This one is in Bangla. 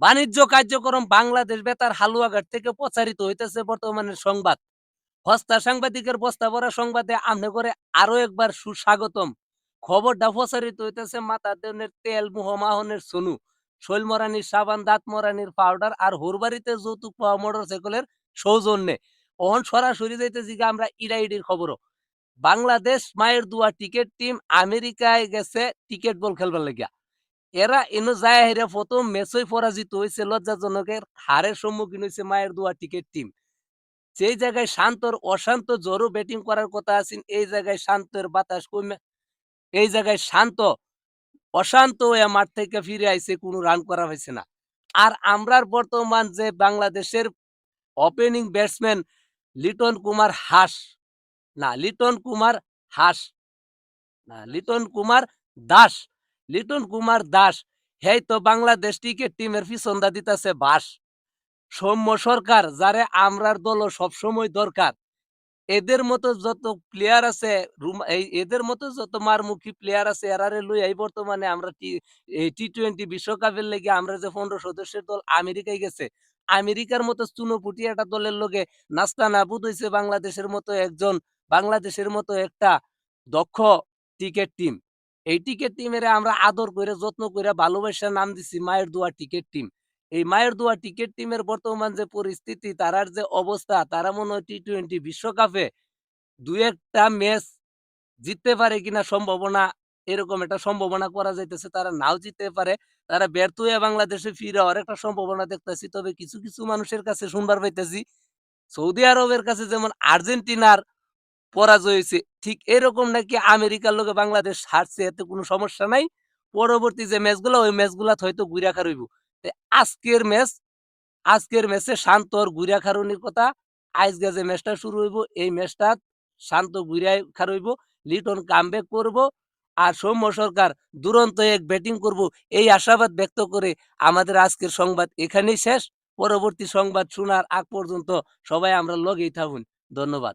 বাণিজ্য কার্যক্রম বাংলাদেশ বেতার হালুয়াঘাট থেকে প্রচারিত হইতেছে বর্তমানের সংবাদ। হস্তা সাংবাদিকের বস্তা ভরা সংবাদে আমনে করে আরও একবার সুস্বাগতম। খবরটা প্রচারিত হইতেছে মাথা দেনের তেল মোহমাহনের সোনু, শৈলমরানির সাবান দাঁত মরানির পাউডার আর হোরবাড়িতে যৌতুক পাওয়া মোটর সাইকেলের সৌজন্যে। অহন সরাসরি যাইতেছি গিয়ে আমরা ইডাইডির খবরও। বাংলাদেশ মায়ের দুয়া টিকেট টিম আমেরিকায় গেছে টিকেট বল খেলবার লাগিয়া। এরা এনো যায় হেরে প্রথম ম্যাচই পরাজিত হয়েছে লজ্জাজনকের হারের সম্মুখীন হয়েছে মায়ের দুয়া টিকেট টিম। সেই জায়গায় শান্তর অশান্ত জোরও ব্যাটিং করার কথা আছেন, এই জায়গায় শান্তের বাতাস কমে, এই জায়গায় শান্ত, অশান্ত হয়ে মাঠ থেকে ফিরে আইছে, কোনো রান করা হয়েছে না। আর আমরার বর্তমান যে বাংলাদেশের ওপেনিং ব্যাটসম্যান লিটন কুমার হাস, না লিটন কুমার হাস, না লিটন কুমার দাস লিটন কুমার দাস, হেই তো বাংলাদেশ ক্রিকেট টিমের পিছনদা দিতেছে বাস। সৌম্য সরকার, যারে আমরার দল সবসময় দরকার। এদের মতো যত প্লেয়ার আছে এদের মতো যত মারমুখী প্লেয়ার আছে এরারে লই এই বর্তমানে আমরা টি টোয়েন্টি বিশ্বকাপের লেগে আমরা যে পনেরো সদস্যের দল আমেরিকায় গেছে, আমেরিকার মতো চুনোপুটি একটা দলের লোকে নাস্তা নাবুদ হয়েছে বাংলাদেশের মতো একজন, বাংলাদেশের মতো একটা দক্ষ টিকেট টিম এই টিকেট টিমের আমরা আদর করে যত্ন করে ভালোবাসা নাম দিছি মায়ের দোয়া টিকেট টিম। এই মায়ের দোয়া টিকেট টিমের বর্তমান যে পরিস্থিতি, তারার যে অবস্থা, তারা মনে হয় টি টোয়েন্টি বিশ্বকাপে দু একটা ম্যাচ জিততে পারে কিনা সম্ভাবনা, এরকম একটা সম্ভাবনা করা যাইতেছে, তারা নাও জিততে পারে। তারা ব্যর্থ হয়ে বাংলাদেশে ফিরে হওয়ার একটা সম্ভাবনা দেখতেছি, তবে কিছু কিছু মানুষের কাছে শুনবার পাইতেছি, সৌদি আরবের কাছে যেমন আর্জেন্টিনার পরাজয় হয়েছে। ঠিক এরকম নাকি আমেরিকার লোকে বাংলাদেশ হারছে? এতে কোনো সমস্যা নাই। পরবর্তী যে ম্যাচগুলো, ওই ম্যাচগুলা হয়তো ঘুরে খারইব আজকের ম্যাচ, আজকের ম্যাচে শান্তর ঘুরা খারুনির কথা। আজকে যে ম্যাচটা শুরু হইব, এই ম্যাচটা শান্ত ঘুরাই খারইব লিটন কামব্যাক করব আর সৌম্য সরকার দুরন্ত এক ব্যাটিং করব। এই আশাবাদ ব্যক্ত করে আমাদের আজকের সংবাদ এখানেই শেষ। পরবর্তী সংবাদ শোনার আগ পর্যন্ত সবাই আমরা লগেই থাকুন। ধন্যবাদ।